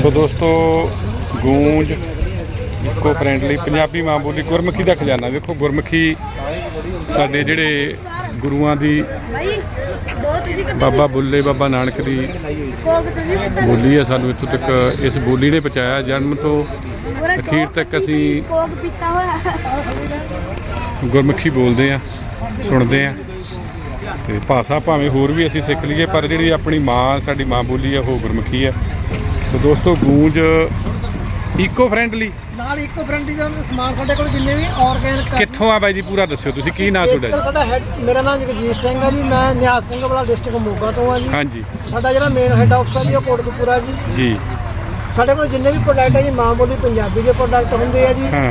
ਸੋ ਦੋਸਤੋ, ਗੂੰਜ ਇਕੋ ਫ੍ਰੈਂਡਲੀ ਪੰਜਾਬੀ ਮਾਂ ਬੋਲੀ ਗੁਰਮੁਖੀ ਦਾ ਖਜ਼ਾਨਾ। ਵੇਖੋ, ਗੁਰਮੁਖੀ ਸਾਡੇ ਜਿਹੜੇ ਗੁਰੂਆਂ ਦੀ ਬਾਬਾ ਬੁੱਲੇ, ਬਾਬਾ ਨਾਨਕ ਦੀ ਬੋਲੀ ਹੈ ਸਾਨੂੰ ਇੱਥੋਂ ਤੱਕ, ਇਸ ਬੋਲੀ ਨੇ ਪਹੁੰਚਾਇਆ। ਜਨਮ ਤੋਂ ਅਖੀਰ ਤੱਕ ਅਸੀਂ ਗੁਰਮੁਖੀ ਬੋਲਦੇ ਆ, ਸੁਣਦੇ ਆ। ਤੇ ਭਾਸ਼ਾ ਭਾਵੇਂ ਹੋਰ ਵੀ ਅਸੀਂ ਸਿੱਖ ਲਈਏ, ਪਰ ਜਿਹੜੀ ਆਪਣੀ ਮਾਂ, ਸਾਡੀ ਮਾਂ ਬੋਲੀ ਆ, ਉਹ ਗੁਰਮੁਖੀ ਆ। ਸੋ ਦੋਸਤੋ ਗੂੰਜ ਇਕੋ ਫ੍ਰੈਂਡਲੀ ਨਾਲ ਇੱਕੋ ਫਰੰਟੀ ਦਾ ਸਮਾਨ ਸਾਡੇ ਕੋਲ ਜਿੰਨੇ ਵੀ ਆਰਗੈਨਿਕ ਕਿੱਥੋਂ ਆ ਬਾਈ ਜੀ ਪੂਰਾ ਦੱਸਿਓ ਤੁਸੀਂ ਕੀ ਨਾਂ ਤੁਹਾਡਾ ਜੀ? ਸਾਡਾ ਹੈਡ ਮੇਰਾ ਨਾਮ ਜਗਜੀਤ ਸਿੰਘ ਹੈ ਜੀ ਮੈਂ ਨਿਹਾਲ ਸਿੰਘ ਵਾਲਾ ਡਿਸਟ੍ਰਿਕਟ ਮੋਗਾ ਤੋਂ ਆ ਜੀ। ਹਾਂਜੀ। ਸਾਡਾ ਜਿਹੜਾ ਮੇਨ ਹੈਡ ਆਫਿਸ ਹੈ ਜੀ ਉਹ ਕੋਟਕਪੂਰਾ ਜੀ। ਜੀ। ਸਾਡੇ ਕੋਲ ਜਿੰਨੇ ਵੀ ਪ੍ਰੋਡਕਟ ਹੈ ਜੀ ਮਾਂ ਬੋਲੀ ਪੰਜਾਬੀ ਦੇ ਪ੍ਰੋਡਕਟ ਹੁੰਦੇ ਆ ਜੀ। ਹਾਂ।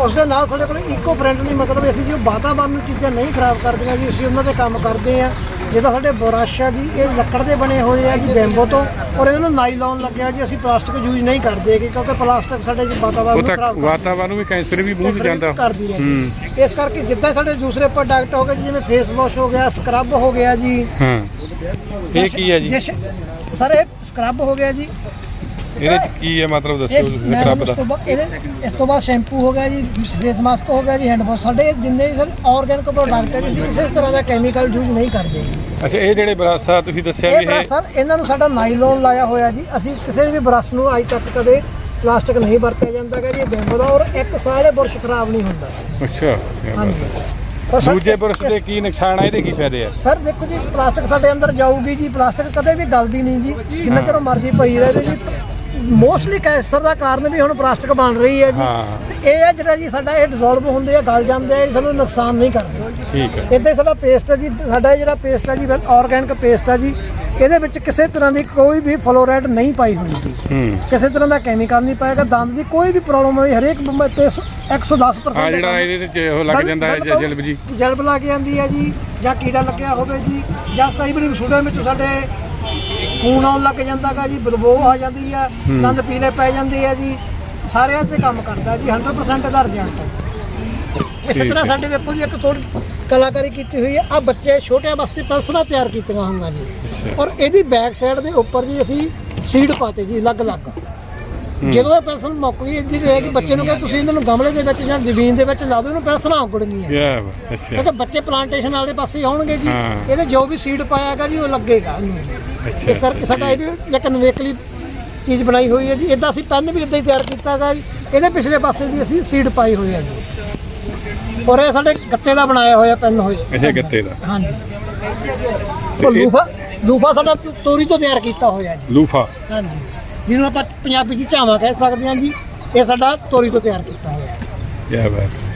ਉਸ ਦੇ ਨਾਲ ਸਾਡੇ ਕੋਲ ਇਕੋ ਫ੍ਰੈਂਡਲੀ ਮਤਲਬ ਅਸੀਂ ਜੋ ਵਾਤਾਵਰਨ ਨੂੰ ਚੀਜ਼ਾਂ ਨਹੀਂ ਖਰਾਬ ਕਰਦੀਆਂ ਜੀ ਅਸੀਂ ਉਹਨਾਂ ਤੇ ਕੰਮ ਕਰਦੇ ਆ ਜਿੱਦਾਂ ਸਾਡੇ ਬੁਰਸ਼ ਜੀ ਇਹ ਲੱਕੜ ਦੇ ਬਣੇ ਹੋਏ ਆ ਜੀ ਬੈਂਬੋ ਤੋਂ ਔਰ ਇਹਨਾਂ ਨੂੰ ਨਾਈਲੌਨ ਲੱਗਿਆ ਜੀ ਅਸੀਂ ਪਲਾਸਟਿਕ ਯੂਜ਼ ਨਹੀਂ ਕਰਦੇ ਕਿਉਂਕਿ ਪਲਾਸਟਿਕ ਸਾਡੇ ਜੀ ਵਾਤਾਵਰਨ ਨੂੰ ਖਰਾਬ ਕਰਦਾ ਵਾਤਾਵਰਨ ਨੂੰ ਵੀ ਕੈਂਸਰ ਵੀ ਮੂੰਹ ਜਾਂਦਾ। ਕਰਦੀ ਹੈ ਜੀ। ਇਸ ਕਰਕੇ ਜਿੱਦਾਂ ਸਾਡੇ ਦੂਸਰੇ ਪ੍ਰੋਡਕਟ ਹੋ ਗਏ ਜੀ, ਜਿਵੇਂ ਫੇਸ ਵਾਸ਼ ਹੋ ਗਿਆ ਸਕਰਬ ਹੋ ਗਿਆ ਜੀ। ਹਾਂ। ਇਹ ਕੀ ਹੈ ਜੀ? ਸਰ ਇਹ ਸਕਰਬ ਹੋ ਗਿਆ ਜੀ। ਇਹਦੇ 'ਚ ਕੀ ਹੈ ਮਤਲਬ ਦੱਸੋ ਤੁਸੀਂ ਮੈਂ ਇਸ ਦਾ। ਤੋਂ ਬਾਅਦ ਇਹਦੇ ਇਸ ਤੋਂ ਬਾਅਦ ਸ਼ੈਂਪੂ ਹੋ ਗਿਆ ਜੀ ਫੇਸ ਮਾਸਕ ਹੋ ਗਿਆ ਜੀ ਹੈਂਡ ਵਾਸ਼ ਸਾਡੇ ਜਿੰਨੇ ਵੀ ਸਰ ਆਰਗੈਨਿਕ ਪ੍ਰੋਡਕਟ ਹੈ ਜੀ, ਅਸੀਂ ਕਿਸੇ ਤਰ੍ਹਾਂ ਦਾ ਕੈਮੀਕਲ ਯੂਜ਼ ਨਹੀਂ ਕਰਦੇ। ਅੱਛਾ ਇਹ ਜਿਹੜੇ ਬਰਾਸਾ ਤੁਸੀਂ ਦੱਸਿਆ ਇਹ ਵੀ ਇਹ ਬਰਸ਼ ਸਰ ਇਹਨਾਂ ਨੂੰ ਸਾਡਾ ਨਾਈਲੋਨ ਲਾਇਆ ਹੋਇਆ ਜੀ। ਅਸੀਂ ਕਿਸੇ ਵੀ ਬਰਸ਼ ਨੂੰ ਅੱਜ ਤੱਕ ਕਦੇ ਪਲਾਸਟਿਕ ਨਹੀਂ ਵਰਤਿਆ ਜਾਂਦਾ ਗਾ ਜੀ ਇਹ ਬੈਂਬੋ ਦਾ ਔਰ ਇੱਕ ਸਾਲ ਇਹ ਬੁਰਸ਼ ਖਰਾਬ ਨਹੀਂ ਹੁੰਦਾ। ਅੱਛਾ ਕਿਆ ਬਾਤ ਹਾਂਜੀ। ਹੈ। ਪਰ ਸਰ ਦੂਜੇ ਇਸ- ਬੁਰਸ਼ ਦੇ ਕੀ ਨੁਕਸਾਨ ਆ ਇਹਦੇ ਕੀ ਫਾਇਦੇ ਆ? ਸਰ ਦੇਖੋ ਜੀ ਪਲਾਸਟਿਕ ਸਾਡੇ ਅੰਦਰ ਜਾਊਗੀ ਜੀ ਪਲਾਸਟਿਕ ਕਦੇ ਵੀ ਗਲਦੀ ਨਹੀਂ ਜੀ। ਜਿੰਨਾ ਚਿਰ ਮਰਜ਼ੀ ਪਈ ਰਹੇ ਜੀ ਮੋਸਟਲੀ ਕੈਂਸਰ ਦਾ ਕਾਰਨ ਵੀ ਹੁਣ ਪਲਾਸਟਿਕ ਬਣ ਰਹੀ ਹੈ ਜੀ। ਹਾਂ। ਤੇ ਇਹ ਹੈ ਜਿਹੜਾ ਜੀ ਸਾਡਾ ਇਹ ਡਿਸੋਲਵ ਹੁੰਦੇ ਆ ਗਲ ਜਾਂਦੇ ਆ ਇਹ ਸਾਨੂੰ ਨੁਕਸਾਨ ਨਹੀਂ ਕਰਦੇ। ਠੀਕ ਹੈ। ਇੱਦਾਂ ਹੀ ਸਾਡਾ ਪੇਸਟ ਹੈ ਜੀ ਸਾਡਾ ਇਹ ਜਿਹੜਾ ਪੇਸਟ ਹੈ ਜੀ ਆਰਗੈਨਿਕ ਪੇਸਟ ਹੈ ਜੀ ਇਹਦੇ ਵਿੱਚ ਕਿਸੇ ਤਰ੍ਹਾਂ ਦੀ ਕੋਈ ਵੀ ਫਲੋਰਾਈਡ ਨਹੀਂ ਪਾਈ ਹੋਈ ਜੀ ਹੂੰ। ਕਿਸੇ ਤਰ੍ਹਾਂ ਦਾ ਕੈਮੀਕਲ ਨਹੀਂ ਪਾਏਗਾ ਦੰਦ ਦੀ ਕੋਈ ਵੀ ਪ੍ਰੋਬਲਮ ਹੋਈ ਹਰੇਕ ਬਿਮਾਰੀ ਤੇ 110% ਆ ਜਿਹੜਾ ਇਹਦੇ ਵਿੱਚ ਉਹ ਲੱਗ ਜਾਂਦਾ ਹੈ ਜ- ਜਲਬ ਜੀ। ਜਲਬ ਲੱਗ ਜਾਂਦੀ ਹੈ ਜੀ ਜਾਂ ਕੀੜਾ ਲੱਗਿਆ ਹੋਵੇ ਜੀ ਜਾਂ ਕਈ ਵਾਰੀ ਸੁੜੇ ਵਿੱਚ ਸਾਡੇ ਖੂਨ ਆਉਣ ਲੱਗ ਜਾਂਦਾਗਾ ਜੀ ਬਦਬੂ ਆ ਜਾਂਦੀ ਆ ਹੂੰ। ਦੰਦ ਪੀਲੇ ਪੈ ਜਾਂਦੇ ਆ ਜੀ ਸਾਰਿਆਂ ਤੇ ਕੰਮ ਕਰਦਾ ਜੀ 100% ਦਾ ਰਿਜ਼ਲਟ ਹੈ ਇਸੇ ਤਰ੍ਹਾਂ ਹੈ। ਸਾਡੇ ਵੇਖੋ ਜੀ ਇੱਕ ਥੋੜੀ ਕਲਾਕਾਰੀ ਕੀਤੀ ਹੋਈ ਹੈ ਆ ਬੱਚੇ ਛੋਟਿਆਂ ਵਾਸਤੇ ਪੈਨਸਲਾਂ ਤਿਆਰ ਕੀਤੀਆਂ ਹੋਈਆਂ ਜੀ ਔਰ ਇਹਦੀ ਬੈਕ ਸਾਈਡ ਦੇ ਉੱਪਰ ਜੀ ਅਸੀਂ ਸੀਡ ਪਾਤੇ ਜੀ ਅਲੱਗ-ਅਲੱਗ ਹੂੰ। ਜਦੋਂ ਇਹ ਪੈਨਸਲ ਮੁੱਕ ਗਈ ਇਹਦੀ ਇਹ ਹੈ ਕਿ ਬੱਚੇ ਨੂੰ ਕਹੇ ਤੁਸੀਂ ਇਹਨਾਂ ਨੂੰ ਗਮਲੇ ਦੇ ਵਿੱਚ ਜਾਂ ਜ਼ਮੀਨ ਦੇ ਵਿੱਚ ਲਾ ਦਿਓ ਇਹਨੂੰ ਪੈਨਸਲਾਂ ਉਗੜਨੀਆਂ ਅੱਛਾ ਕਿਉਂਕਿ ਬੱਚੇ ਪਲਾਂਟੇਸ਼ਨ ਵਾਲੇ ਪਾਸੇ ਆਉਣਗੇ ਜੀ ਹਾਂ। ਇਹਦੇ ਜੋ ਵੀ ਸੀਡ ਪਾਇਆਗਾ ਜੀ ਉਹ ਲੱਗੇਗਾ। ਇਸ ਕਰਕੇ ਸਾਡਾ ਇਹ ਇੱਕ ਨਵੇਕਲੀ ਚੀਜ਼ ਬਣਾਈ ਹੋਈ ਹੈ ਜੀ। ਇਦਾਂ ਅਸੀਂ ਪੈਨ ਵੀ ਇਦਾਂ ਹੀ ਤਿਆਰ ਕੀਤਾਗਾ ਜੀ। ਇਹਦੇ ਪਿਛਲੇ ਪਾਸੇ ਵੀ ਅਸੀਂ ਸੀਡ ਪਾਈ ਹੋਈ ਹੈ ਜੀ। ਔਰ ਇਹ ਸਾਡੇ ਗੱਤੇ ਦਾ ਬਣਾਇਆ ਹੋਇਆ ਪੈਨ ਹੋਇਆ। ਅੱਛਾ ਗੱਤੇ ਦਾ। ਹਾਂਜੀ। ਉਹ ਇਹ- ਲੂਫਾ ਲੂਫਾ ਸਾਡਾ ਤੋਰੀ ਤੋਂ ਤਿਆਰ ਕੀਤਾ ਹੋਇਆ ਜੀ। ਲੂਫਾ। ਹਾਂਜੀ। ਜਿਹਨੂੰ ਆਪਾਂ ਪੰਜਾਬੀ ਚ ਝਾਵਾ ਕਹਿ ਸਕਦੇ ਹਾਂ ਜੀ। ਇਹ ਸਾਡਾ ਤੋਰੀ ਤੋਂ ਤਿਆਰ ਕੀਤਾ ਹੋਇਆ। ਕਿਆ ਬਾਤ ਹੈ।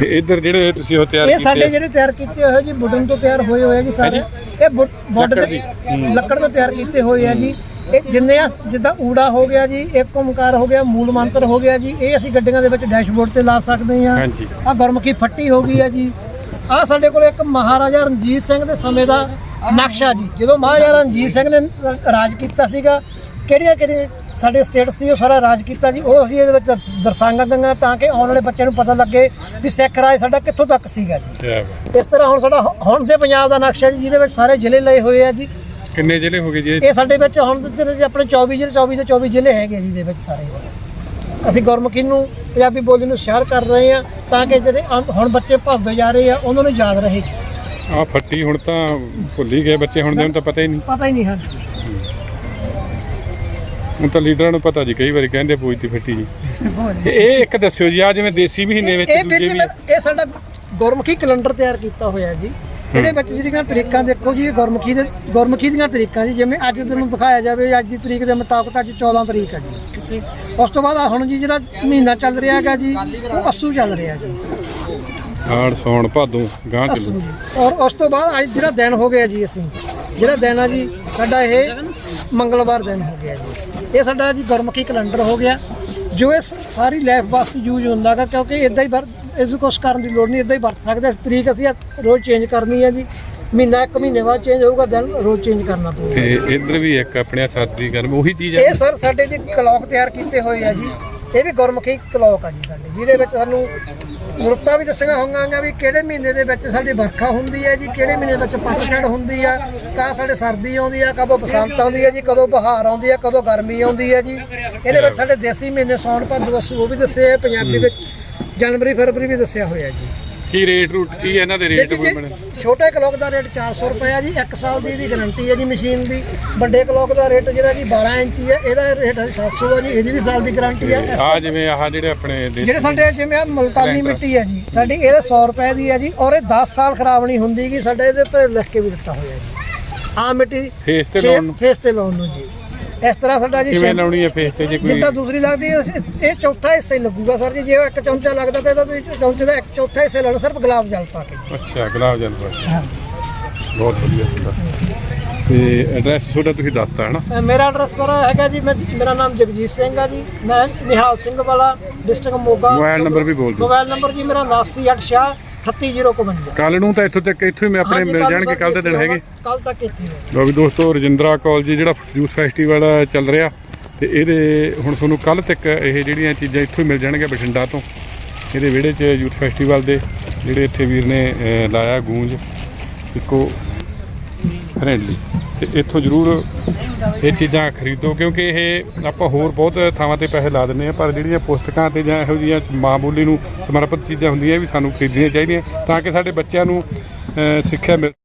ਤੇ ਇੱਧਰ ਜਿਹੜੇ ਤੁਸੀਂ ਉਹ ਤਿਆਰ ਇਹ ਸਾਡੇ ਕੀਤੇ ਜਿਹੜੇ ਤਿਆਰ ਕੀਤੇ ਹੋਏ ਜੀ ਵੁਡਨ ਤੋਂ ਤਿਆਰ ਹੋਏ ਹੋਏ ਆ ਜੀ ਸਾਰੇ। ਇਹ ਵੁੱਡ ਲੱਕੜ ਦੇ ਦੀ। ਹੂੰ। ਲੱਕੜ ਤੋਂ ਤਿਆਰ ਕੀਤੇ ਹੋਏ ਆ ਜੀ। ਇਹ ਜਿੰਨੇ ਆ ਜਿੱਦਾਂ ਊੜਾ ਹੋ ਗਿਆ ਜੀ ਇੱਕ ਓਮਕਾਰ ਹੋ ਗਿਆ ਮੂਲ ਮੰਤਰ ਹੋ ਗਿਆ ਜੀ ਇਹ ਅਸੀਂ ਗੱਡੀਆਂ ਦੇ ਵਿੱਚ ਡੈਸ਼ਬੋਰਡ ਤੇ ਲਾ ਸਕਦੇ ਹਾਂ। ਹਾਂਜੀ। ਆ ਗੁਰਮੁਖੀ ਫੱਟੀ ਹੋ ਗਈ ਆ ਜੀ। ਆ ਸਾਡੇ ਕੋਲ ਇੱਕ ਮਹਾਰਾਜਾ ਰਣਜੀਤ ਸਿੰਘ ਦੇ ਸਮੇਂ ਦਾ ਨਕਸ਼ਾ ਜੀ। ਜਦੋਂ ਮਹਾਰਾਜਾ ਰਣਜੀਤ ਸਿੰਘ ਨੇ ਰਾਜ ਕੀਤਾ ਸੀਗਾ ਕਿਹੜੀਆਂ ਕਿਹੜੀਆਂ ਸਾਡੇ ਸਟੇਟ ਸੀ ਉਹ ਸਾਰਾ ਰਾਜ ਕੀਤਾ ਜੀ। ਉਹ ਅਸੀਂ ਇਹਦੇ ਵਿੱਚ ਦਰਸ- ਦਰਸਾਂਗਾਂਗੇ ਤਾਂ ਕਿ ਆਉਣ ਵਾਲੇ ਬੱਚਿਆਂ ਨੂੰ ਪਤਾ ਲੱਗੇ ਵੀ ਸਿੱਖ ਰਾਜ ਸਾਡਾ ਕਿੱਥੋਂ ਤੱਕ ਸੀਗਾ ਜੀ। ਇਸ ਤਰ੍ਹਾਂ ਹੁਣ ਸਾਡਾ ਹੁ- ਹੁਣ ਦੇ ਪੰਜਾਬ ਦਾ ਨਕਸ਼ਾ ਜੀ ਜਿਹਦੇ ਵਿੱਚ ਸਾਰੇ ਜ਼ਿਲ੍ਹੇ ਲਏ ਹੋਏ ਆ ਜੀ। ਕਿੰਨੇ ਜ਼ਿਲ੍ਹੇ ਹੋ ਗਏ ਜੀ? ਇਹ? ਸਾਡੇ ਵਿੱਚ ਹੁਣ ਦੇ ਆਪਣੇ 24 ਜ਼ਿਲ੍ਹੇ 24 ਤੋਂ 24 ਜ਼ਿਲ੍ਹੇ ਹੈਗੇ ਆ ਜੀ ਦੇ ਵਿੱਚ ਸਾਰੇ। ਅਸੀਂ ਗੁਰਮੁਖੀ ਨੂੰ ਪੰਜਾਬੀ ਬੋਲੀ ਨੂੰ ਸ਼ੇਅਰ ਕਰ ਰਹੇ ਆ ਤਾਂ ਕਿ ਜਿਹੜੇ ਹੁਣ ਬੱਚੇ ਭੱਜਦੇ ਜਾ ਰਹੇ ਆ ਉਹਨਾਂ ਨੂੰ ਯਾਦ ਰਹੇ। ਆਹ ਫੱਟੀ ਹੁਣ ਤਾਂ ਭੁੱਲ ਹੀ ਗਏ ਬੱਚੇ ਹੁਣ ਦੇ ਨੂੰ ਤਾਂ ਪਤਾ ਹੀ ਨਹੀਂ। ਪਤਾ ਹੀ ਨਹੀਂ ਹਨ। ਹੁਣ ਤਾਂ ਲੀਡਰਾਂ ਨੂੰ ਪਤਾ ਜੀ ਕਈ ਵਾਰੀ ਕਹਿੰਦੇ ਪੂਜਤੀ ਫੱਟੀ ਜੀ। ਇਹ ਇੱਕ ਦੱਸਿਓ ਜੀ ਆ ਜਿਵੇਂ ਦੇਸੀ ਮਹੀਨੇ ਵਿੱਚ ਇਹ ਵੀਰ ਦੂਜੇ ਜੀ ਵੀ ਮੈਂ- ਇਹ ਸਾਡਾ ਗੁਰਮੁਖੀ ਕੈਲੰਡਰ ਤਿਆਰ ਕੀਤਾ ਹੋਇਆ ਜੀ। ਇਹਦੇ ਵਿੱਚ ਜਿਹੜੀਆਂ ਤਰੀਕਾਂ ਦੇਖੋ ਜੀ ਇਹ ਗੁਰਮੁਖੀ ਦੇ ਗੁਰਮੁਖੀ ਦੀਆਂ ਤਰੀਕਾਂ ਜੀ ਜਿਵੇਂ ਅੱਜ ਤੁਹਾਨੂੰ ਦਿਖਾਇਆ ਜਾਵੇ ਅੱਜ ਦੀ ਤਰੀਕ ਦੇ ਮੁਤਾਬਕ ਅੱਜ 14 ਤਰੀਕ ਹੈ ਜੀ। ਉਸ ਤੋਂ ਬਾਅਦ ਆਹ ਹੁਣ ਜੀ ਜਿਹੜਾ ਮਹੀਨਾ ਚੱਲ ਰਿਹਾ ਹੈਗਾ ਜੀ ਉਹ ਅਸੂ ਚੱਲ ਰਿਹਾ ਜੀ। ਹਾੜ ਸੌਣ ਭਾਦੋਂ ਗਾਂ ਅਸੂ ਚੱਲੂ। ਜੀ। ਔਰ ਉਸ ਤੋਂ ਬਾਅਦ ਅੱਜ ਜਿਹੜਾ ਦਿਨ ਹੋ ਗਿਆ ਜੀ ਅਸੀਂ ਜਿਹੜਾ ਦਿਨ ਆ ਜੀ ਸਾਡਾ ਇਹ ਮੰਗਲਵਾਰ ਦਿਨ ਹੋ ਗਿਆ ਜੀ। ਇਹ ਸਾਡਾ ਜੀ ਗੁਰਮੁਖੀ ਕੈਲੰਡਰ ਹੋ ਗਿਆ। ਜੋ ਇਹ ਸ- ਸਾਰੀ ਲਾਈਫ ਵਾਸਤੇ ਯੂਜ਼ ਹੁੰਦਾ ਗਾ ਕਿਉਂਕਿ ਇਦਾਂ ਹੀ ਵਰ ਇਸ ਕੁਛ ਕਰਨ ਦੀ ਲੋੜ ਨਹੀਂ ਇਦਾਂ ਹੀ ਵਰਤ ਸਕਦੇ ਹਾਂ। ਤਰੀਕ ਅਸੀਂ ਰੋਜ਼ ਚੇਂਜ ਕਰਨੀ ਹੈ ਜੀ। ਮਹੀਨਾ ਇੱਕ ਮਹੀਨੇ ਬਾਅਦ ਚੇਂਜ ਹੋਊਗਾ ਦਿਨ ਰੋਜ਼ ਚੇਂਜ ਕਰਨਾ ਪਊਗਾ। ਤੇ ਇੱਧਰ ਵੀ ਇੱਕ ਆਪਣੇ ਸਾਦੀ ਗਰਮ ਉਹੀ ਚੀਜ਼ ਇਹ ਹੈ ਸਰ ਸਾਡੇ ਜੀ ਕਲੌਕ ਤਿਆਰ ਕੀਤੇ ਹੋਏ ਆ ਜੀ। ਇਹ ਵੀ ਗੁਰਮੁਖੀ ਕਲੋਕ ਆ ਜੀ ਸਾਡੀ, ਜਿਹਦੇ ਵਿੱਚ ਸਾਨੂੰ ਰੁੱਤਾਂ ਵੀ ਦੱਸੀਆਂ ਹੋਣਗੀਆਂ ਵੀ ਕਿਹੜੇ ਮਹੀਨੇ ਦੇ ਵਿੱਚ ਸਾਡੀ ਵਰਖਾ ਹੁੰਦੀ ਹੈ ਜੀ, ਕਿਹੜੇ ਮਹੀਨੇ ਵਿੱਚ ਪਤਝੜ ਹੁੰਦੀ ਆ, ਕਾ ਸਾਡੇ ਸਰਦੀ ਆਉਂਦੀ ਆ, ਕਦੋਂ ਬਸੰਤ ਆਉਂਦੀ ਹੈ ਜੀ, ਕਦੋਂ ਬਹਾਰ ਆਉਂਦੀ ਆ, ਕਦੋਂ ਗਰਮੀ ਆਉਂਦੀ ਹੈ ਜੀ। ਇਹਦੇ ਵਿੱਚ ਸਾਡੇ ਦੇਸੀ ਮਹੀਨੇ ਸੌਣ ਭਾਦੋ ਉਹ ਵੀ ਦੱਸੇ ਆ, ਪੰਜਾਬੀ ਵਿੱਚ ਜਨਵਰੀ, ਫਰਵਰੀ ਵੀ ਦੱਸਿਆ ਹੋਇਆ ਜੀ। ਕੀ ਰੇਟ ਰੂਟ ਕੀ ਇਹਨਾਂ ਦੇ ਰੇਟ ਦੇਖੀ ਜੀ ਛੋਟੇ ਕਲੋਕ ਦਾ ਰੇਟ 400 ਰੁਪਏ ਆ ਜੀ 1 ਸਾਲ ਦੀ ਇਹਦੀ ਗਾਰੰਟੀ ਹੈ ਜੀ ਮਸ਼ੀਨ ਦੀ। ਵੱਡੇ ਕਲੋਕ ਦਾ ਰੇਟ ਜਿਹੜਾ ਜੀ 12 ਇੰਚੀ ਹੈ ਇਹਦਾ ਰੇਟ ਹੈ 700 ਆ ਜੀ ਇਹਦੀ ਵੀ ਸਾਲ ਦੀ ਗਾਰੰਟੀ ਹੈ। ਇਸ ਆ ਜਿਵੇਂ ਆਹ ਜਿਹੜੇ ਆਪਣੇ ਦੇਸੀ ਜਿਹੜੇ ਸਾਡੇ ਜਿਵੇਂ ਆ ਮਲਤਾਨੀ। ਮਿੱਟੀ ਹੈ ਜੀ ਸਾਡੀ ਇਹਦੇ 100 ਰੁਪਏ ਦੀ ਹੈ ਜੀ ਔਰ ਇਹ 10 ਸਾਲ ਖਰਾਬ ਨਹੀਂ ਹੁੰਦੀ ਗੀ ਸਾਡੇ ਇਹਦੇ ਤੇ ਲਿਖ ਕੇ ਵੀ ਦਿੱਤਾ ਹੋਇਆ ਜੀ। ਆ ਮਿੱਟੀ ਫੇਸ ਤੇ ਛੇ- ਲਾਉਣ ਨੂੰ? ਫੇਸ ਤੇ ਲਾਉਣ ਨੂੰ ਜੀ। ਇਸ ਤਰ੍ਹਾਂ ਸਾਡਾ ਜੀ ਕਿਵੇਂ ਲਾਉਣੀ ਹੈ ਫੇਸ ਤੇ ਜੇ ਕੋਈ ਜਿੱਦਾਂ ਦੂਸਰੀ ਲੱਗਦੀ ਹੈ ਇਸ- ਇਹ ਚੌਥਾ ਹਿੱਸਾ ਹੀ ਲੱਗੂਗਾ ਸਰ ਜੀ। ਜੇ ਉਹ ਇੱਕ ਚਮਚਾ ਲੱਗਦਾ ਤਾਂ ਇਹਦਾ ਤੁਸੀਂ ਚਮਚੇ ਦਾ ਇੱਕ ਚੌਥਾ ਹਿੱਸਾ ਲਾਉਣਾ ਸਿਰਫ ਗੁਲਾਬ ਜਲ ਪਾ ਕੇ ਅੱਛਾ ਗੁਲਾਬ ਜਲ ਬਹੁਤ ਵਧੀਆ ਤੁਹਾਡਾ ਤੇ ਐਡਰੈਸ ਤੁਹਾਡਾ ਤੁਸੀਂ ਦੱਸਤਾ ਹੈ ਨਾ ਅ, ਮੇਰਾ ਐਡਰੈਸ ਸਰ ਹੈਗਾ ਜੀ ਮੈਂ ਮੇਰਾ ਨਾਮ ਜਗਜੀਤ ਸਿੰਘ ਆ ਜੀ। ਮੈਂ Nihal Singh Wala district Moga. Mobile number ਵੀ ਬੋਲ ਦਿਓ। ਮੋਬਾਈਲ ਨੰਬਰ ਜੀ ਮੇਰਾ 898 38052 ਕੱਲ ਨੂੰ ਤਾਂ ਇੱਥੋਂ ਤੱਕ ਇੱਥੋਂ ਹੀ ਮੈਂ ਆਪਣੇ ਮਿਲ ਜਾਣਗੇ ਕੱਲ ਦੇ ਦਿਨ ਹੈਗੇ। ਕੱਲ ਤੱਕ ਇੱਥੇ ਹੈ ਲੋ ਵੀ ਦੋਸਤੋ ਰਜਿੰਦਰਾ ਕਾਲਜ ਜਿਹੜਾ ਜੂਸ ਫੈਸਟੀਵਲ ਚੱਲ ਰਿਹਾ। ਤੇ ਇਹਦੇ ਹੁਣ ਤੁਹਾਨੂੰ ਕੱਲ ਤੱਕ ਇਹ ਜਿਹੜੀਆਂ ਚੀਜ਼ਾਂ ਇੱਥੋਂ ਹੀ ਮਿਲ ਜਾਣਗੀਆਂ ਬਠਿੰਡਾ ਤੋਂ। ਇਹਦੇ ਵਿਹੜੇ 'ਚ ਯੂਥ ਫੈਸਟੀਵਲ ਦੇ ਜਿਹੜੇ ਇੱਥੇ ਵੀਰ ਨੇ ਅਹ, ਲਾਇਆ ਗੂੰਜ। ਇੱਕੋ ਫਰੈਂਡਲੀ ਤੇ ਇੱਥੋਂ ਜ਼ਰੂਰ ਇਹ ਚੀਜ਼ਾਂ ਖਰੀਦੋ, ਕਿਉਂਕਿ ਇਹ ਆਪਾਂ ਹੋਰ ਬਹੁਤ ਥਾਵਾਂ ਤੇ ਪੈਸੇ ਲਾ ਦਿੰਦੇ ਆ ਪਰ ਜਿਹੜੀਆਂ ਪੁਸਤਕਾਂ ਤੇ ਜਾਂ ਇਹੋ ਜਿਹੀਆਂ ਮਾਂ ਬੋਲੀ ਨੂੰ ਸਮਰਪਿਤ ਚੀਜ਼ਾਂ ਹੁੰਦੀਆਂ, ਇਹ ਵੀ ਸਾਨੂੰ ਖਰੀਦਣੀਆਂ ਚਾਹੀਦੀਆਂ ਤਾਂ ਕਿ ਸਾਡੇ ਬੱਚਿਆਂ ਨੂੰ ਸਿੱਖਿਆ ਮਿਲ